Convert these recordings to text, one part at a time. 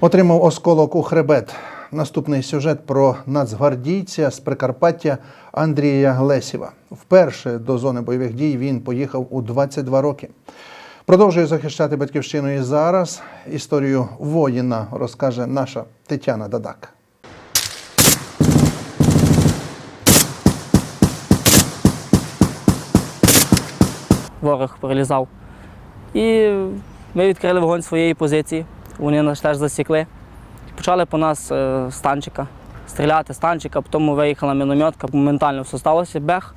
Отримав осколок у хребет. Наступний сюжет про нацгвардійця з Прикарпаття Андрія Лесєва. Вперше до зони бойових дій він поїхав у 22 роки. Продовжує захищати батьківщину і зараз. Історію воїна розкаже наша Тетяна Дадак. ворог прилізав. І ми відкрили вогонь своєї позиції. Вони нас теж засікли. Почали по нас е, з танчика стріляти з танчика, потім виїхала мінометка, моментально все сталося, бех.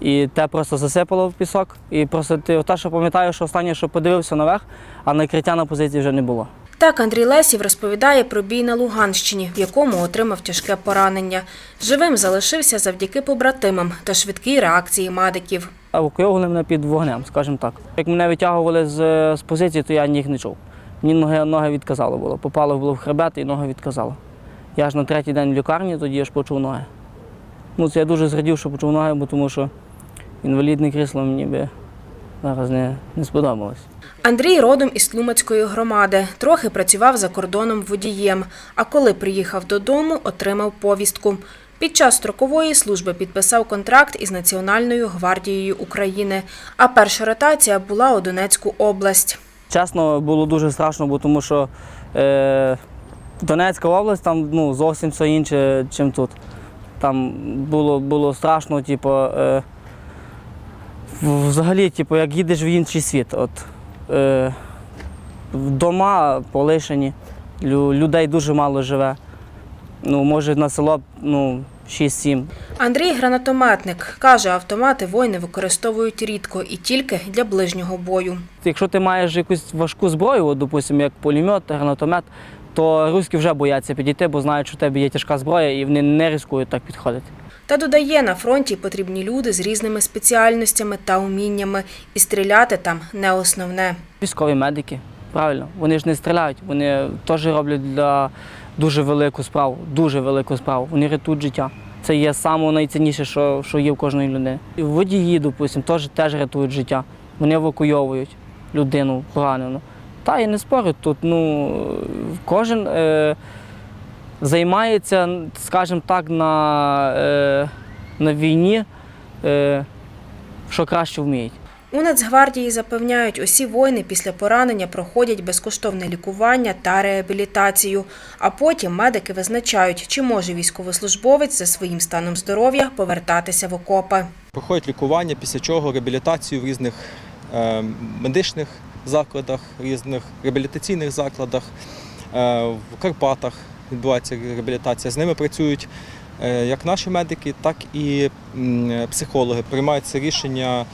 І те просто засипало в пісок. І просто ти те, що пам'ятаю, що останнє, що подивився наверх, а накриття на позиції вже не було. Так Андрій Лесів розповідає про бій на Луганщині, в якому отримав тяжке поранення. Живим залишився завдяки побратимам та швидкій реакції медиків. Евакуйовували мене під вогнем, скажімо так. Як мене витягували з, з позиції, то я ніг не чув. Мені ноги, ноги відказало було. Попало було в хребет і ноги відказало. Я ж на третій день в лікарні, тоді я ж почув ноги. Ну, це я дуже зрадів, що почув ноги, бо тому що інвалідне крісло мені би зараз не, не сподобалось. Андрій родом із Тлумацької громади. Трохи працював за кордоном водієм. А коли приїхав додому, отримав повістку. Під час строкової служби підписав контракт із Національною гвардією України. А перша ротація була у Донецьку область. Чесно, було дуже страшно, бо тому що е, Донецька область там ну, зовсім все інше, ніж тут. Там було, було страшно, типу, е, взагалі, типу, як їдеш в інший світ. От, е, дома полишені, лю, людей дуже мало живе. Ну, може, на село ну, 6-7. Андрій гранатометник. Каже, автомати воїни використовують рідко і тільки для ближнього бою. Якщо ти маєш якусь важку зброю, от, допустимо, як пулемет, гранатомет, то руські вже бояться підійти, бо знають, що в тебе є тяжка зброя, і вони не ризикують так підходити. Та додає, на фронті потрібні люди з різними спеціальностями та уміннями, і стріляти там не основне. Військові медики, правильно, вони ж не стріляють, вони теж роблять для дуже велику справу, дуже велику справу. Вони рятують життя. Це є саме найцінніше, що, що є в кожної людини. І водії, допустимо, теж, теж рятують життя. Вони евакуйовують людину поранену. Та і не спорю, тут ну, кожен е, займається, скажімо так, на, е, на війні, е, що краще вміють. У Нацгвардії запевняють, усі воїни після поранення проходять безкоштовне лікування та реабілітацію. А потім медики визначають, чи може військовослужбовець за своїм станом здоров'я повертатися в окопи. Проходять лікування, після чого реабілітацію в різних е, медичних закладах, різних реабілітаційних закладах, е, в Карпатах відбувається реабілітація. З ними працюють е, як наші медики, так і психологи. Приймаються рішення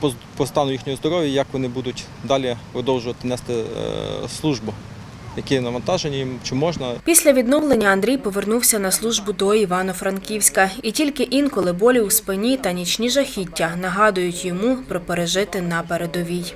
по, по стану їхнього здоров'я, як вони будуть далі продовжувати нести е, службу, які навантажені їм, чи можна Після відновлення Андрій повернувся на службу до Івано-Франківська. І тільки інколи болі у спині та нічні жахіття нагадують йому про пережити на передовій.